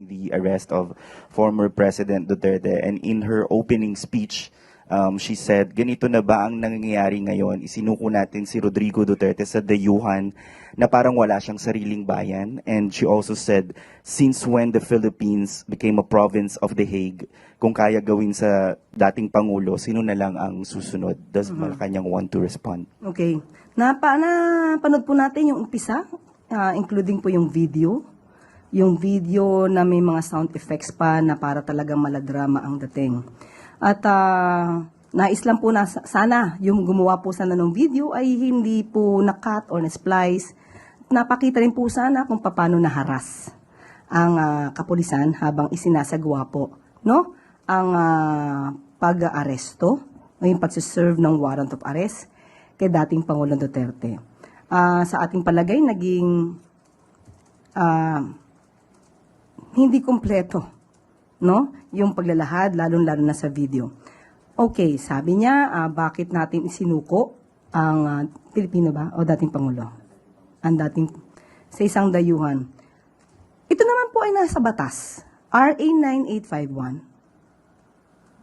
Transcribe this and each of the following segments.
the arrest of former President Duterte. And in her opening speech, um, she said, ganito na ba ang nangyayari ngayon? Isinuko natin si Rodrigo Duterte sa dayuhan na parang wala siyang sariling bayan. And she also said, since when the Philippines became a province of The Hague, kung kaya gawin sa dating Pangulo, sino na lang ang susunod? Does Malacanang want to respond? Okay. Napa, napanood po natin yung umpisa, ah, including po yung video. Yung video na may mga sound effects pa na para talagang maladrama ang dating. At ah, nais lang po na sa- sana yung gumawa po sana ng video ay hindi po na-cut or na-splice. Napakita rin po sana kung paano naharas ang ah, kapulisan habang isinasagawa po no ang ah, pag-aaresto o yung pagsiserve ng warrant of arrest kay dating Pangulong Duterte. Ah, sa ating palagay, naging ah, hindi kompleto no yung paglalahad lalong-lalo na sa video. Okay, sabi niya, ah, bakit natin isinuko ang ah, Pilipino ba o dating Pangulo? Ang dating sa isang dayuhan. Ito naman po ay nasa batas. RA 9851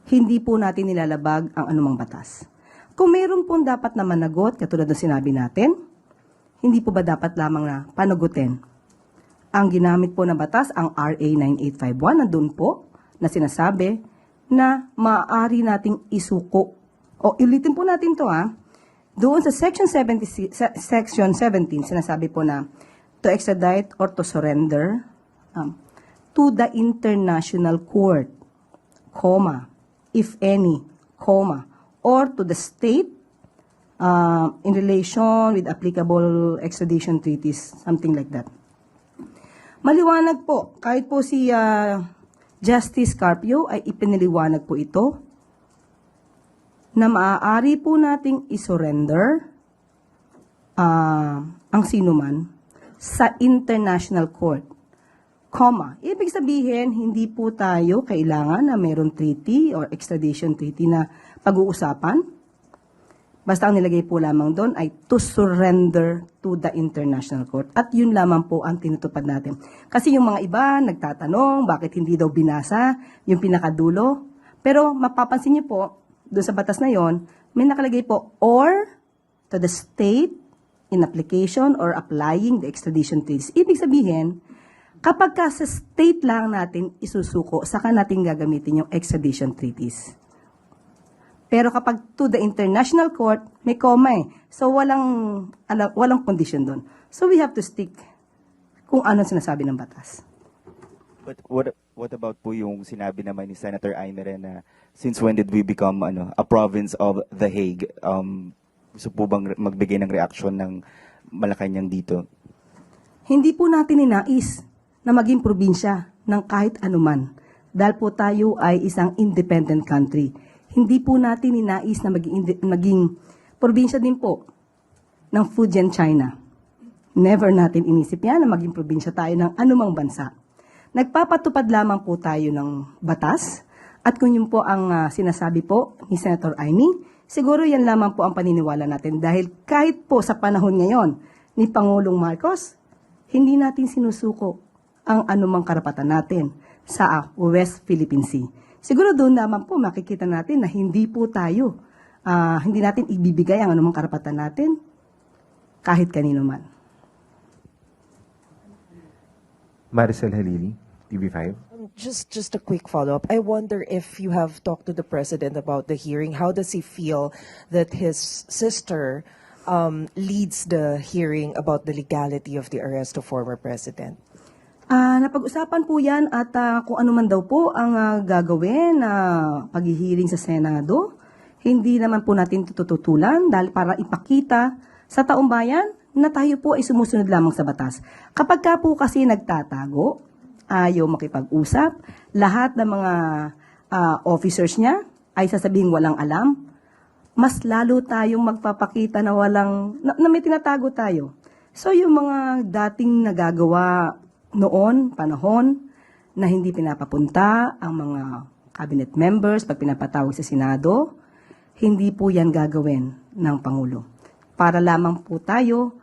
hindi po natin nilalabag ang anumang batas. Kung mayroon pong dapat na managot, katulad ng sinabi natin, hindi po ba dapat lamang na panagutin? Ang ginamit po na batas, ang RA 9851, nandun po na sinasabi na maaari nating isuko. O ulitin po natin to ha. Doon sa section 70, sa- section 17, sinasabi po na to extradite or to surrender um, to the international court comma, if any, comma, or to the state uh, in relation with applicable extradition treaties, something like that. Maliwanag po, kahit po si uh, Justice Carpio ay ipiniliwanag po ito na maaari po nating isurrender ah, ang sinuman sa international court comma. Ibig sabihin, hindi po tayo kailangan na mayroon treaty or extradition treaty na pag-uusapan. Basta ang nilagay po lamang doon ay to surrender to the international court. At yun lamang po ang tinutupad natin. Kasi yung mga iba nagtatanong bakit hindi daw binasa yung pinakadulo. Pero mapapansin niyo po, doon sa batas na yon, may nakalagay po or to the state in application or applying the extradition treaties. Ibig sabihin, kapag ka sa state lang natin isusuko, saka natin gagamitin yung extradition treaties. Pero kapag to the international court, may comma eh. So walang, ala, walang condition doon. So we have to stick kung ano sinasabi ng batas. But what what about po yung sinabi naman ni Senator Aimere na since when did we become ano a province of The Hague? Um, gusto po bang magbigay ng reaction ng Malacanang dito? Hindi po natin ninais na maging probinsya ng kahit anuman. Dahil po tayo ay isang independent country. Hindi po natin ninais na maging, maging probinsya din po ng Fujian, China. Never natin inisip yan na maging probinsya tayo ng anumang bansa. Nagpapatupad lamang po tayo ng batas at kung yun po ang ah, sinasabi po ni Senator Aimee, siguro yan lamang po ang paniniwala natin dahil kahit po sa panahon ngayon ni Pangulong Marcos, hindi natin sinusuko ang anumang karapatan natin sa West Philippine Sea. Siguro doon naman po makikita natin na hindi po tayo, ah, hindi natin ibibigay ang anumang karapatan natin kahit kanino man. Maricel Halili, TV5. Um, Just just a quick follow-up. I wonder if you have talked to the president about the hearing. How does he feel that his sister um, leads the hearing about the legality of the arrest of former president? Ah, napag-usapan po 'yan at ah, kung ano man daw po ang ah, gagawin na paghihiling sa Senado, hindi naman po natin tututulan dahil para ipakita sa taong bayan na tayo po ay sumusunod lamang sa batas. Kapag ka po kasi nagtatago, ayaw makipag-usap, lahat ng mga ah, officers niya ay sasabihin walang alam, mas lalo tayong magpapakita na walang, na, na may tinatago tayo. So yung mga dating nagagawa noon, panahon, na hindi pinapapunta ang mga cabinet members pag pinapatawag sa Senado, hindi po yan gagawin ng Pangulo. Para lamang po tayo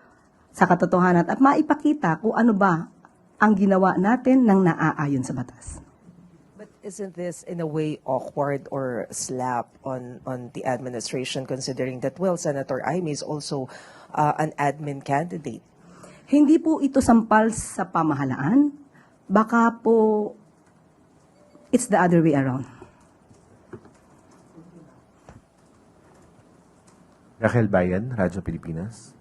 sa katotohanan at maipakita kung ano ba ang ginawa natin ng naaayon sa batas. But isn't this in a way awkward or slap on on the administration considering that well Senator Amy is also uh, an admin candidate? Hindi po ito sampal sa pamahalaan. Baka po it's the other way around. Rachel Bayan, Radyo Pilipinas.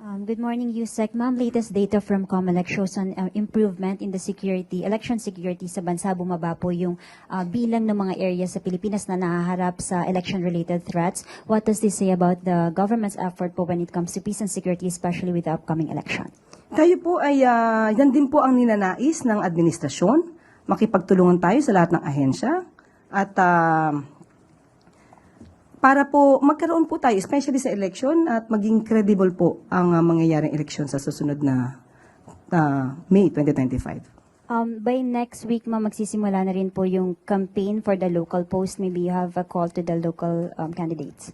Um, good morning, Yusek. Ma'am, latest data from COMELEC shows an uh, improvement in the security, election security sa bansa. Bumaba po yung uh, bilang ng mga areas sa Pilipinas na nahaharap sa election-related threats. What does this say about the government's effort po when it comes to peace and security, especially with the upcoming election? Tayo po ay, ah, yan din po ang ninanais ng administrasyon. Makipagtulungan tayo sa lahat ng ahensya. At ah, para po magkaroon po tayo, especially sa election, at maging credible po ang ah, mangyayaring eleksyon sa susunod na ah, May 2025. Um, by next week, ma'am, magsisimula na rin po yung campaign for the local post. Maybe you have a call to the local um, candidates.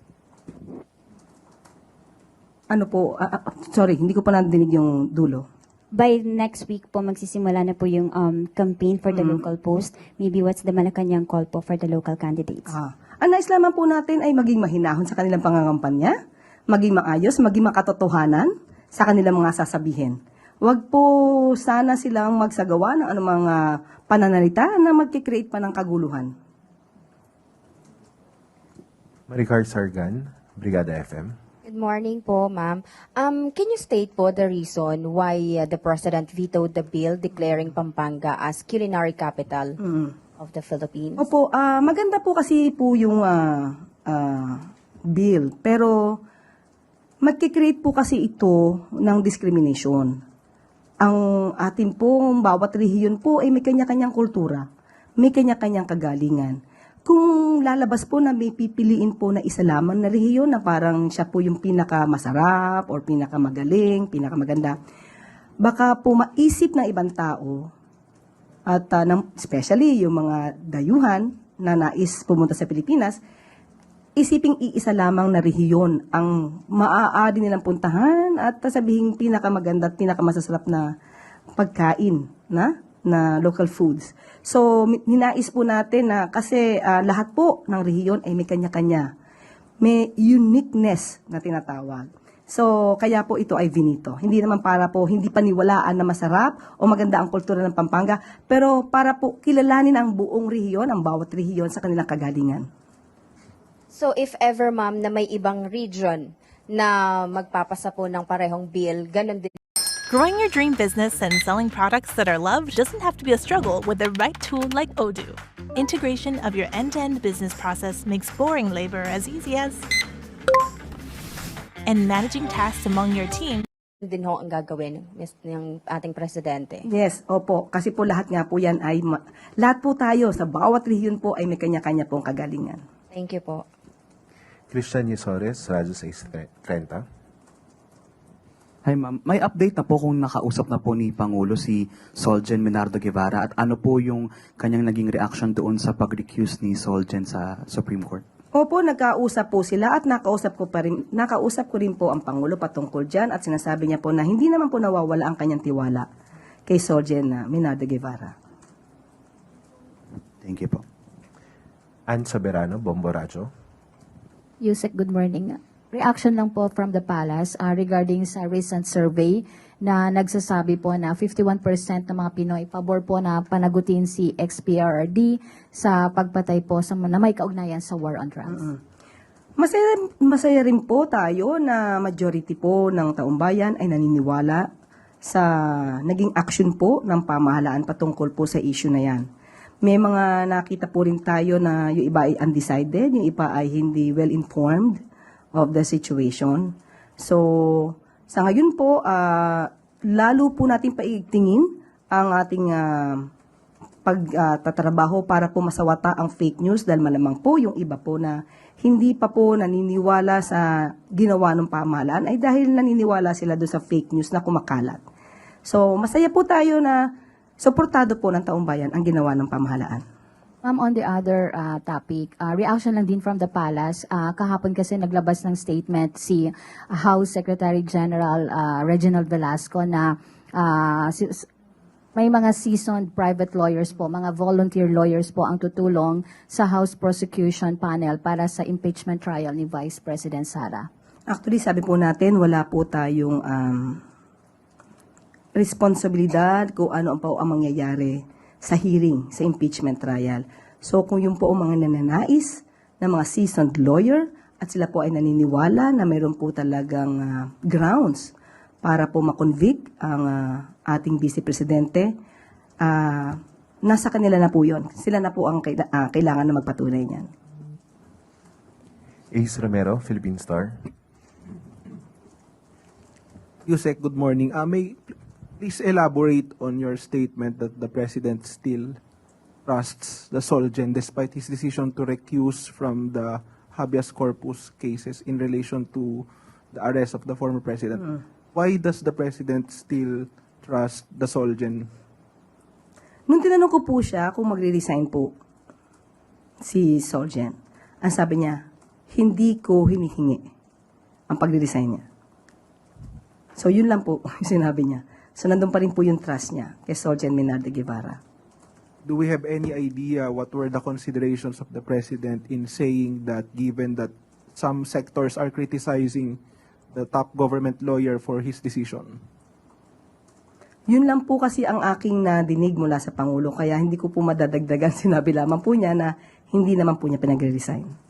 Ano po, ah, sorry, hindi ko pa nadinig yung dulo. By next week po, magsisimula na po yung um, campaign for the local post. Maybe what's the Malacanang call po for the local candidates? Ah, ang nais lamang po natin ay maging mahinahon sa kanilang pangangampanya, maging maayos, maging makatotohanan sa kanilang mga sasabihin. Huwag po sana silang magsagawa ng anumang ah, pananalita na magkikreate pa ng kaguluhan. Maricar Sargan, Brigada FM. Good morning po, ma'am. Um, can you state po the reason why uh, the President vetoed the bill declaring Pampanga as culinary capital of the Philippines? Opo, ah, maganda po kasi po yung ah, ah, bill, pero magkikreate po kasi ito ng discrimination. Ang atin pong bawat rehiyon po ay may kanya-kanyang kultura, may kanya-kanyang kagalingan. Kung lalabas po na may pipiliin po na isa lamang na rehiyon na parang siya po yung pinakamasarap or pinakamagaling, pinakamaganda, baka po maisip ng ibang tao at ng- especially yung mga dayuhan na nais pumunta sa Pilipinas, isiping iisa lamang na rehiyon ang maaari nilang puntahan at sabihin pinakamaganda at pinakamasasarap na pagkain na na local foods. So, ninais po natin na kasi ah, lahat po ng rehiyon ay may kanya-kanya. May uniqueness na tinatawag. So, kaya po ito ay vinito. Hindi naman para po hindi paniwalaan na masarap o maganda ang kultura ng Pampanga, pero para po kilalanin ang buong rehiyon, ang bawat rehiyon sa kanilang kagalingan. So if ever, ma'am, na may ibang region na magpapasa po ng parehong bill, ganun din Growing your dream business and selling products that are loved doesn't have to be a struggle with the right tool like Odoo. Integration of your end to end business process makes boring labor as easy as. And managing tasks among your team din ho ang gagawin ng ating presidente. Yes, opo. Kasi po lahat nga po yan ay, ma- lahat po tayo sa bawat rehiyon po ay may kanya-kanya pong kagalingan. Thank you po. Christian Yesores, Radyo 630. Hi ma'am, may update na po kung nakausap na po ni Pangulo si Soljen Menardo Guevara at ano po yung kanyang naging reaction doon sa pag-recuse ni Soljen sa Supreme Court? Opo, nagkausap po sila at nakausap ko pa rin, nakausap ko rin po ang Pangulo patungkol dyan at sinasabi niya po na hindi naman po nawawala ang kanyang tiwala kay Soljen na Minardo Guevara. Thank you po. Ann Saberano, Bombo Radyo. Yusek, good morning. Reaction lang po from the palace uh, regarding sa recent survey na nagsasabi po na 51% ng mga Pinoy pabor po na panagutin si XPRD sa pagpatay po sa na may kaugnayan sa war on drugs. Masaya, masaya rin po tayo na majority po ng taong bayan ay naniniwala sa naging action po ng pamahalaan patungkol po sa issue na yan. May mga nakita po rin tayo na yung iba ay undecided, yung iba ay hindi well informed of the situation. So, sa ngayon po, ah, lalo po natin paigtingin ang ating ah, pagtatrabaho para po masawata ang fake news dahil malamang po yung iba po na hindi pa po naniniwala sa ginawa ng pamahalaan ay dahil naniniwala sila doon sa fake news na kumakalat. So, masaya po tayo na suportado po ng taong bayan ang ginawa ng pamahalaan. Ma'am, on the other uh, topic, uh, reaction lang din from the palace. Uh, kahapon kasi naglabas ng statement si House Secretary General uh, Reginald Velasco na uh, may mga seasoned private lawyers po, mga volunteer lawyers po ang tutulong sa House Prosecution Panel para sa impeachment trial ni Vice President Sara. Actually, sabi po natin, wala po tayong um, responsibilidad kung ano ang po ang mangyayari sa hearing, sa impeachment trial. So, kung yung po ang mga nananais na mga seasoned lawyer at sila po ay naniniwala na mayroon po talagang ah, grounds para po makonvict ang ah, ating Vice Presidente, ah, nasa kanila na po yon. Sila na po ang kaila- ah, kailangan na magpatunay niyan. Ace Romero, Philippine Star. Yusek, good morning. Uh, may please elaborate on your statement that the president still trusts the Solgen despite his decision to recuse from the habeas corpus cases in relation to the arrest of the former president. Why does the president still trust the Solgen? Nung tinanong ko po siya kung magre-resign po si Solgen, ang sabi niya, hindi ko hinihingi ang pagre-resign niya. So, yun lang po yung sinabi niya. So, nandun pa rin po yung trust niya kay Solgen Minardo Guevara. Do we have any idea what were the considerations of the president in saying that given that some sectors are criticizing the top government lawyer for his decision? Yun lang po kasi ang aking nadinig mula sa Pangulo, kaya hindi ko po madadagdagan. Sinabi lamang po niya na hindi naman po niya pinagre-resign.